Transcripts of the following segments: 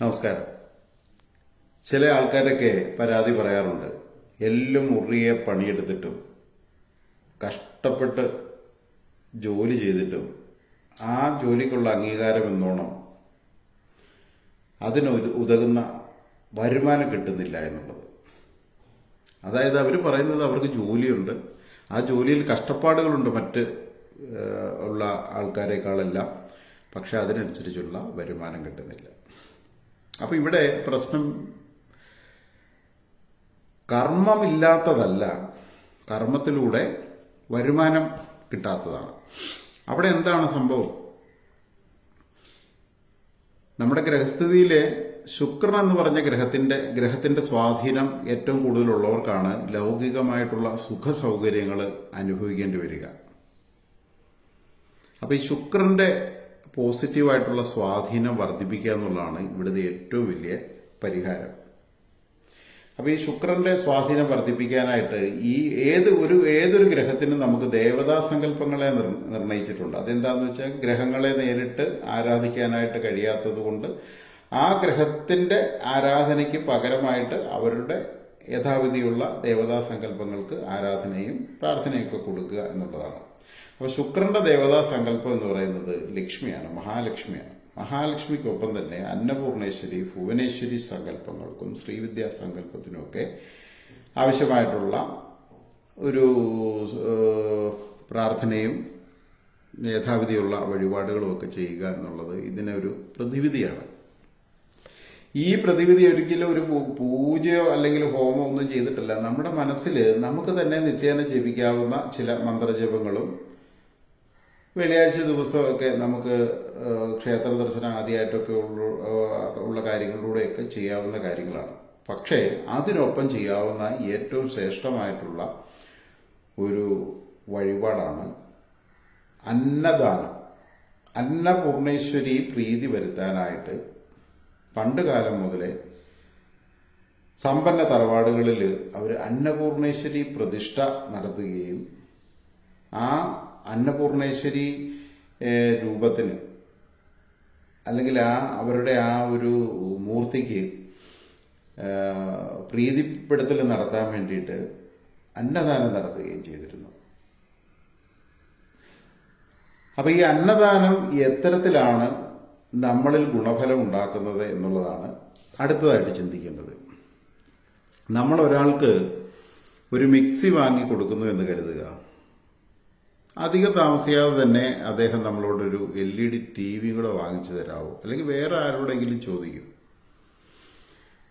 നമസ്കാരം. ചില ആൾക്കാരൊക്കെ പരാതി പറയാറുണ്ട്. എല്ലും മുറിയെ പണിയെടുത്തിട്ടും കഷ്ടപ്പെട്ട് ജോലി ചെയ്തിട്ടും ആ ജോലിക്കുള്ള അംഗീകാരം എന്നോണം അതിനൊരു ഉതകുന്ന വരുമാനം കിട്ടുന്നില്ല എന്നുള്ളത്. അതായത് അവർ പറയുന്നത് അവർക്ക് ജോലിയുണ്ട്. ആ ജോലിയിൽ കഷ്ടപ്പാടുകളുണ്ട് മറ്റ് ഉള്ള ആൾക്കാരെക്കാളെല്ലാം. പക്ഷെ അതിനനുസരിച്ചുള്ള വരുമാനം കിട്ടുന്നില്ല. അപ്പൊ ഇവിടെ പ്രശ്നം കർമ്മമില്ലാത്തതല്ല. കർമ്മത്തിലൂടെ വരുമാനം കിട്ടാത്തതാണ്. അവിടെ എന്താണ് സംഭവം? നമ്മുടെ ഗ്രഹസ്ഥിതിയിലെ ശുക്രൻ എന്ന് പറഞ്ഞ ഗ്രഹത്തിന്റെ ഗ്രഹത്തിന്റെ സ്വാധീനം ഏറ്റവും കൂടുതലുള്ളവർക്കാണ് ലൗകികമായിട്ടുള്ള സുഖ സൗകര്യങ്ങൾ അനുഭവിക്കേണ്ടി വരിക. അപ്പൊ ഈ ശുക്രന്റെ പോസിറ്റീവായിട്ടുള്ള സ്വാധീനം വർദ്ധിപ്പിക്കുക എന്നുള്ളതാണ് ഇവിടുത്തെ ഏറ്റവും വലിയ പരിഹാരം. അപ്പോൾ ഈ ശുക്രന്റെ സ്വാധീനം വർദ്ധിപ്പിക്കാനായിട്ട് ഈ ഏത് ഒരു ഏതൊരു ഗ്രഹത്തിനും നമുക്ക് ദേവതാ സങ്കല്പങ്ങളെ നിർ- നിർണയിച്ചിട്ടുണ്ട്. അതെന്താന്ന് വെച്ചാൽ ഗ്രഹങ്ങളെ നേരിട്ട് ആരാധിക്കാനായിട്ട് കഴിയാത്തത് കൊണ്ട് ആ ഗ്രഹത്തിന്റെ ആരാധനയ്ക്ക് പകരമായിട്ട് അവരുടെ യഥാവിധിയുള്ള ദേവതാ സങ്കല്പങ്ങൾക്ക് ആരാധനയും പ്രാർത്ഥനയൊക്കെ കൊടുക്കുക എന്നുള്ളതാണ്. അപ്പോൾ ശുക്രന്റെ ദേവതാ സങ്കല്പം എന്ന് പറയുന്നത് ലക്ഷ്മിയാണ് മഹാലക്ഷ്മിയാണ്. മഹാലക്ഷ്മിക്കൊപ്പം തന്നെ അന്നപൂർണേശ്വരി ഭുവനേശ്വരി സങ്കല്പങ്ങൾക്കും ശ്രീവിദ്യാ സങ്കല്പത്തിനുമൊക്കെ ആവശ്യമായിട്ടുള്ള ഒരു പ്രാർത്ഥനയും യഥാവിധിയുള്ള വഴിപാടുകളും ഒക്കെ ചെയ്യുക എന്നുള്ളത് ഇതിനൊരു പ്രതിവിധിയാണ്. ഈ പ്രതിവിധി ഒരിക്കലും ഒരു പൂജയോ അല്ലെങ്കിൽ ഹോമോ ഒന്നും ചെയ്തിട്ടില്ല. നമ്മുടെ മനസ്സിൽ നമുക്ക് തന്നെ നിത്യേന ജപിക്കാവുന്ന ചില മന്ത്രജപങ്ങളും വെള്ളിയാഴ്ച ദിവസമൊക്കെ നമുക്ക് ക്ഷേത്ര ദർശനം ആദ്യമായിട്ടൊക്കെ ഉള്ള ഉള്ള കാര്യങ്ങളിലൂടെയൊക്കെ ചെയ്യാവുന്ന കാര്യങ്ങളാണ്. പക്ഷേ അതിനൊപ്പം ചെയ്യാവുന്ന ഏറ്റവും ശ്രേഷ്ഠമായിട്ടുള്ള ഒരു വഴിപാടാണ് അന്നദാനം. അന്നപൂർണേശ്വരി പ്രീതി വരുത്താനായിട്ട് പണ്ട് കാലം മുതലേ സമ്പന്ന തറവാടുകളിൽ അവർ അന്നപൂർണേശ്വരി പ്രതിഷ്ഠ നടത്തുകയും ആ അന്നപൂർണേശ്വരി രൂപത്തിന് അല്ലെങ്കിൽ ആ അവരുടെ ആ ഒരു മൂർത്തിക്ക് പ്രീതിപ്പെടുത്തൽ നടത്താൻ വേണ്ടിയിട്ട് അന്നദാനം നടത്തുകയും ചെയ്തിരുന്നു. അപ്പൊ ഈ അന്നദാനം എത്തരത്തിലാണ് നമ്മളിൽ ഗുണഫലം ഉണ്ടാക്കുന്നത് എന്നുള്ളതാണ് അടുത്തതായിട്ട് ചിന്തിക്കേണ്ടത്. നമ്മൾ ഒരാൾക്ക് ഒരു മിക്സി വാങ്ങി കൊടുക്കുന്നു എന്ന് കരുതുക. അധികം താമസിയാതെ തന്നെ അദ്ദേഹം നമ്മളോടൊരു L E D T V കൂടെ വാങ്ങിച്ചു തരാമോ അല്ലെങ്കിൽ വേറെ ആരോടെങ്കിലും ചോദിക്കും.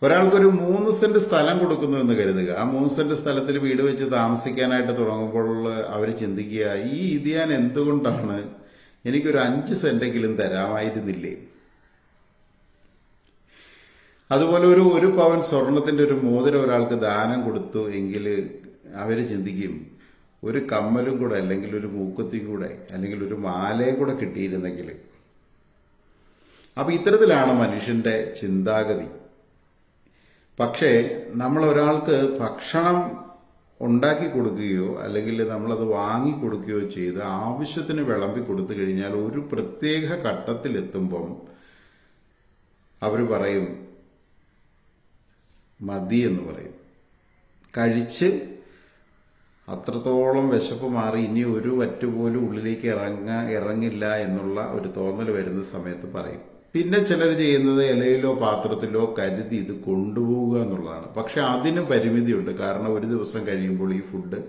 ഒരാൾക്കൊരു മൂന്ന് സെന്റ് സ്ഥലം കൊടുക്കുന്നു എന്ന് കരുതുക. ആ മൂന്ന് സെന്റ് സ്ഥലത്തിൽ വീട് വെച്ച് താമസിക്കാനായിട്ട് തുടങ്ങുമ്പോൾ അവർ ചിന്തിക്കുക ഈ ഇത് ഞാൻ എന്തുകൊണ്ടാണ് എനിക്കൊരു അഞ്ച് സെന്റെങ്കിലും തരാമായിരുന്നില്ലേ? അതുപോലെ ഒരു ഒരു പവൻ സ്വർണത്തിന്റെ ഒരു മോതിരം ഒരാൾക്ക് ദാനം കൊടുത്തു എങ്കിൽ അവർ ചിന്തിക്കും ഒരു കമ്മലും കൂടെ അല്ലെങ്കിൽ ഒരു മൂക്കുത്തിയും കൂടെ അല്ലെങ്കിൽ ഒരു മാലയും കൂടെ കിട്ടിയിരുന്നെങ്കിൽ. അപ്പൊ ഇത്തരത്തിലാണ് മനുഷ്യന്റെ ചിന്താഗതി. പക്ഷേ നമ്മൾ ഒരാൾക്ക് ഭക്ഷണം ഉണ്ടാക്കി കൊടുക്കുകയോ അല്ലെങ്കിൽ നമ്മളത് വാങ്ങി കൊടുക്കുകയോ ചെയ്ത് ആവശ്യത്തിന് വിളമ്പി കൊടുത്തു കഴിഞ്ഞാൽ ഒരു പ്രത്യേക ഘട്ടത്തിലെത്തുമ്പം അവർ പറയും മതി എന്ന് പറയും. കഴിച്ച് അത്രത്തോളം വിശപ്പ് മാറി ഇനി ഒരു വറ്റുപോലും ഉള്ളിലേക്ക് ഇറങ്ങ ഇറങ്ങില്ല എന്നുള്ള ഒരു തോന്നൽ വരുന്ന സമയത്ത് പറയും. പിന്നെ ചിലർ ചെയ്യുന്നത് ഇലയിലോ പാത്രത്തിലോ കരുതി ഇത് കൊണ്ടുപോവുക എന്നുള്ളതാണ്. പക്ഷെ അതിന് പരിമിതിയുണ്ട്. കാരണം ഒരു ദിവസം കഴിയുമ്പോൾ ഈ ഫുഡ്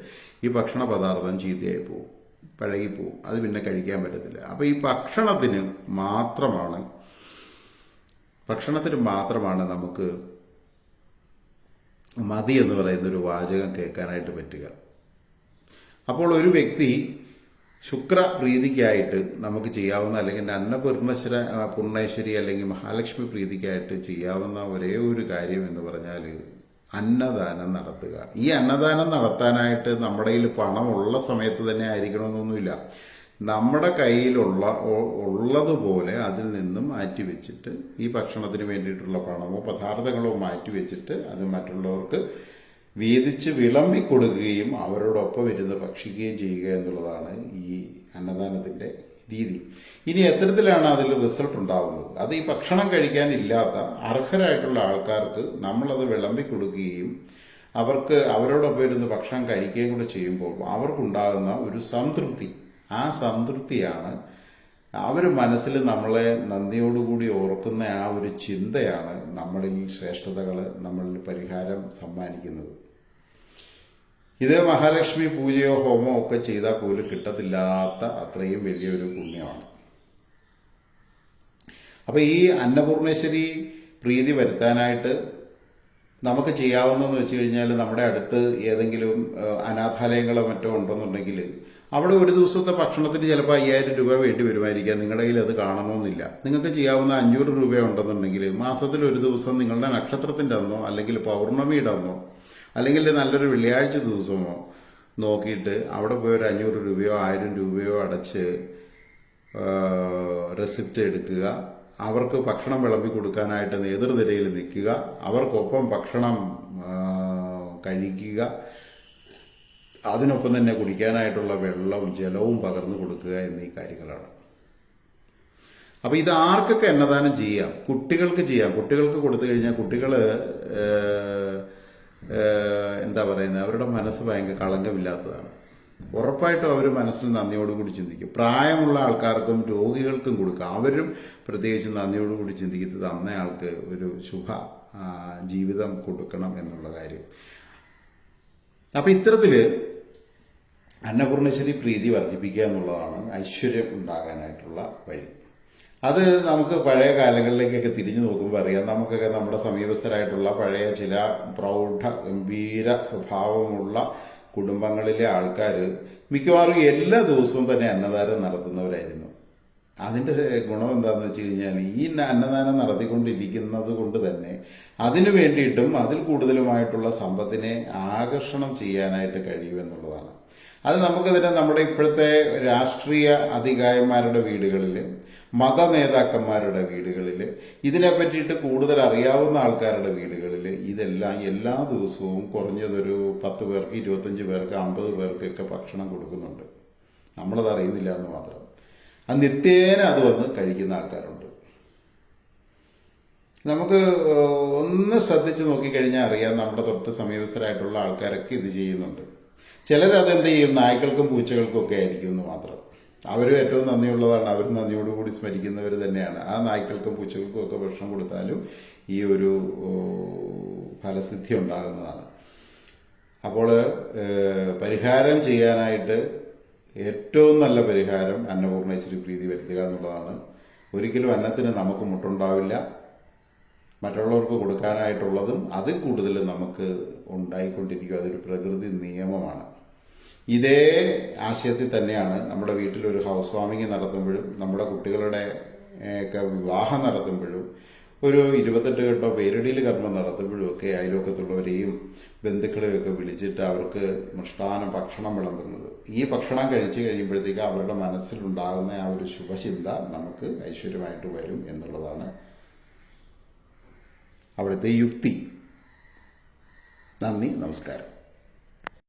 ഈ ഭക്ഷണ പദാർത്ഥം ചീത്തയായി പോകും പഴകിപ്പോവും. അത് പിന്നെ കഴിക്കാൻ പറ്റത്തില്ല. അപ്പോൾ ഈ ഭക്ഷണത്തിന് മാത്രമാണ് ഭക്ഷണത്തിന് മാത്രമാണ് നമുക്ക് മതി എന്ന് പറയുന്ന ഒരു വാചകം കേൾക്കാനായിട്ട് പറ്റുക. അപ്പോൾ ഒരു വ്യക്തി ശുക്ര പ്രീതിക്കായിട്ട് നമുക്ക് ചെയ്യാവുന്ന അല്ലെങ്കിൽ അന്നപൂർണശ്വര പൂർണേശ്വരി അല്ലെങ്കിൽ മഹാലക്ഷ്മി പ്രീതിക്കായിട്ട് ചെയ്യാവുന്ന ഒരേ ഒരു കാര്യം എന്ന് പറഞ്ഞാൽ അന്നദാനം നടത്തുക. ഈ അന്നദാനം നടത്താനായിട്ട് നമ്മുടെ കയ്യിൽ പണമുള്ള സമയത്ത് തന്നെ ആയിരിക്കണമെന്നൊന്നുമില്ല. നമ്മുടെ കയ്യിലുള്ള ഉള്ളതുപോലെ അതിൽ നിന്നും മാറ്റി വെച്ചിട്ട് ഈ ഭക്ഷണത്തിന് വേണ്ടിയിട്ടുള്ള പണമോ പദാർത്ഥങ്ങളോ മാറ്റി വെച്ചിട്ട് അത് മറ്റുള്ളവർക്ക് വീതിച്ച് വിളമ്പി കൊടുക്കുകയും അവരോടൊപ്പം ഇരുന്ന് ഭക്ഷിക്കുകയും ചെയ്യുക എന്നുള്ളതാണ് ഈ അന്നദാനത്തിന്റെ രീതി. ഇനി എത്തരത്തിലാണ് അതിൽ റിസൾട്ട് ഉണ്ടാവുന്നത്? അത് ഈ ഭക്ഷണം കഴിക്കാനില്ലാത്ത അർഹരായിട്ടുള്ള ആൾക്കാർക്ക് നമ്മളത് വിളമ്പി കൊടുക്കുകയും അവർക്ക് അവരോടൊപ്പം ഇരുന്ന് ഭക്ഷണം കഴിക്കുകയും കൂടെ ചെയ്യുമ്പോൾ അവർക്കുണ്ടാകുന്ന ഒരു സംതൃപ്തി. ആ സംതൃപ്തിയാണ് അവർ മനസ്സിൽ നമ്മളെ നന്ദിയോടുകൂടി ഓർക്കുന്ന ആ ഒരു ചിന്തയാണ് നമ്മളിൽ ശ്രേഷ്ഠതകൾ നമ്മളിൽ പരിഹാരം സമ്മാനിക്കുന്നത്. ഇത് മഹാലക്ഷ്മി പൂജയോ ഹോമോ ഒക്കെ ചെയ്താൽ പോലും കിട്ടത്തില്ലാത്ത അത്രയും വലിയൊരു പുണ്യമാണ്. അപ്പോൾ ഈ അന്നപൂർണേശ്വരി പ്രീതി വരുത്താനായിട്ട് നമുക്ക് ചെയ്യാവുന്നതെന്ന് വെച്ച് കഴിഞ്ഞാൽ നമ്മുടെ അടുത്ത് ഏതെങ്കിലും അനാഥാലയങ്ങളോ മറ്റോ ഉണ്ടെന്നുണ്ടെങ്കിൽ അവിടെ ഒരു ദിവസത്തെ ഭക്ഷണത്തിന് ചിലപ്പോൾ അയ്യായിരം രൂപ വേണ്ടി വരുമായിരിക്കാം. നിങ്ങളുടെ കയ്യിൽ അത് കാണണമെന്നില്ല. നിങ്ങൾക്ക് ചെയ്യാവുന്ന അഞ്ഞൂറ് രൂപ ഉണ്ടെന്നുണ്ടെങ്കിൽ മാസത്തിൽ ഒരു ദിവസം നിങ്ങളുടെ നക്ഷത്രത്തിന്റെ അന്നോ അല്ലെങ്കിൽ പൗർണമിയുടെ അന്നോ അല്ലെങ്കിൽ നല്ലൊരു വെള്ളിയാഴ്ച ദിവസമോ നോക്കിയിട്ട് അവിടെ പോയി ഒരു അഞ്ഞൂറ് രൂപയോ ആയിരം രൂപയോ അടച്ച് റെസിപ്റ്റ് എടുക്കുക. അവർക്ക് ഭക്ഷണം വിളമ്പി കൊടുക്കാനായിട്ട് നേതൃനിരയിൽ നിൽക്കുക. അവർക്കൊപ്പം ഭക്ഷണം കഴിക്കുക. അതിനൊപ്പം തന്നെ കുടിക്കാനായിട്ടുള്ള വെള്ളവും ജലവും പകർന്നു കൊടുക്കുക എന്നീ കാര്യങ്ങളാണ്. അപ്പോൾ ഇത് ആർക്കൊക്കെ അന്നദാനം ചെയ്യാം? കുട്ടികൾക്ക് ചെയ്യാം. കുട്ടികൾക്ക് കൊടുത്തു കഴിഞ്ഞാൽ കുട്ടികൾ എന്താ പറയുന്നത്? അവരുടെ മനസ്സ് ഭയങ്കര കളങ്കമില്ലാത്തതാണ്. ഉറപ്പായിട്ടും അവർ മനസ്സിൽ നന്ദിയോടുകൂടി ചിന്തിക്കും. പ്രായമുള്ള ആൾക്കാർക്കും രോഗികൾക്കും കൊടുക്കുക അവരും പ്രത്യേകിച്ച് നന്ദിയോടുകൂടി ചിന്തിക്കുന്നത് അന്നയാൾക്ക് ഒരു ശുഭ ജീവിതം കൊടുക്കണം എന്നുള്ള കാര്യം. അപ്പം ഇത്തരത്തിൽ അന്നപൂർണേശ്വരി പ്രീതി വർദ്ധിപ്പിക്കുക എന്നുള്ളതാണ് ഐശ്വര്യം ഉണ്ടാകാനായിട്ടുള്ള വഴി. അത് നമുക്ക് പഴയ കാലങ്ങളിലേക്കൊക്കെ തിരിഞ്ഞു നോക്കുമ്പോൾ അറിയാം. നമുക്കൊക്കെ നമ്മുടെ സമീപസ്ഥരായിട്ടുള്ള പഴയ ചില പ്രൗഢ ഗംഭീര സ്വഭാവമുള്ള കുടുംബങ്ങളിലെ ആൾക്കാർ മിക്കവാറും എല്ലാ ദിവസവും തന്നെ അന്നദാനം നടത്തുന്നവരായിരുന്നു. അതിന്റെ ഗുണം എന്താന്ന് വെച്ച് കഴിഞ്ഞാൽ ഈ അന്നദാനം നടത്തിക്കൊണ്ടിരിക്കുന്നത് കൊണ്ട് തന്നെ അതിനു വേണ്ടിയിട്ടും അതിൽ കൂടുതലുമായിട്ടുള്ള സമ്പത്തിനെ ആകർഷണം ചെയ്യാനായിട്ട് കഴിയുമെന്നുള്ളതാണ് അത് നമുക്ക് തന്നെ നമ്മുടെ ഇപ്പോഴത്തെ രാഷ്ട്രീയ അധികായന്മാരുടെ വീടുകളിൽ മത നേതാക്കന്മാരുടെ വീടുകളിൽ ഇതിനെ പറ്റിയിട്ട് കൂടുതൽ അറിയാവുന്ന ആൾക്കാരുടെ വീടുകളിൽ ഇതെല്ലാം എല്ലാ ദിവസവും കുറഞ്ഞതൊരു പത്ത് പേർക്ക് ഇരുപത്തഞ്ച് പേർക്ക് അമ്പത് പേർക്കൊക്കെ ഭക്ഷണം കൊടുക്കുന്നുണ്ട്. നമ്മളത് അറിയുന്നില്ല എന്ന് മാത്രം. അത് നിത്യേന അത് വന്ന് കഴിക്കുന്ന ആൾക്കാരുണ്ട്. നമുക്ക് ഒന്ന് ശ്രദ്ധിച്ച് നോക്കിക്കഴിഞ്ഞാൽ അറിയാം നമ്മുടെ തൊട്ട് സമീപസ്ഥരായിട്ടുള്ള ആൾക്കാരൊക്കെ ഇത് ചെയ്യുന്നുണ്ട്. ചിലരത് എന്ത് ചെയ്യും? നായ്ക്കൾക്കും പൂച്ചകൾക്കും ഒക്കെ ആയിരിക്കും എന്ന് മാത്രം. അവരും ഏറ്റവും നന്ദിയുള്ളതാണ്. അവർ നന്ദിയോടുകൂടി സ്മരിക്കുന്നവർ തന്നെയാണ്. ആ നായ്ക്കൾക്കും പൂച്ചകൾക്കും ഒക്കെ ഭക്ഷണം കൊടുത്താലും ഈ ഒരു ഫലസിദ്ധി ഉണ്ടാകുന്നതാണ്. അപ്പോൾ പരിഹാരം ചെയ്യാനായിട്ട് ഏറ്റവും നല്ല പരിഹാരം അന്നപൂർണേശ്വരി പ്രീതി വരുത്തുക എന്നുള്ളതാണ്. ഒരിക്കലും അന്നത്തിന് നമുക്ക് മുട്ടുണ്ടാവില്ല. മറ്റുള്ളവർക്ക് കൊടുക്കാനായിട്ടുള്ളതും അതിൽ കൂടുതൽ നമുക്ക് ഉണ്ടായിക്കൊണ്ടിരിക്കും. അതൊരു പ്രകൃതി നിയമമാണ്. ഇതേ ആശയത്തിൽ തന്നെയാണ് നമ്മുടെ വീട്ടിൽ ഒരു ഹൗസ് വാമിങ് നടത്തുമ്പോഴും നമ്മുടെ കുട്ടികളുടെ ഒക്കെ വിവാഹം നടത്തുമ്പോഴും ഒരു ഇരുപത്തെട്ട് കെട്ടോ പേരടിയിൽ കർമ്മം നടത്തുമ്പോഴും ഒക്കെ അയൽവക്കത്തുള്ളവരെയും ബന്ധുക്കളെയും ഒക്കെ വിളിച്ചിട്ട് അവർക്ക് മൃഷ്ടാനം ഭക്ഷണം വിളമ്പുന്നത്. ഈ ഭക്ഷണം കഴിച്ചു കഴിയുമ്പോഴത്തേക്ക് അവരുടെ മനസ്സിലുണ്ടാകുന്ന ആ ഒരു ശുഭചിന്ത നമുക്ക് ഐശ്വര്യമായിട്ട് വരും എന്നുള്ളതാണ് അവിടുത്തെ യുക്തി. നന്ദി നമസ്കാരം.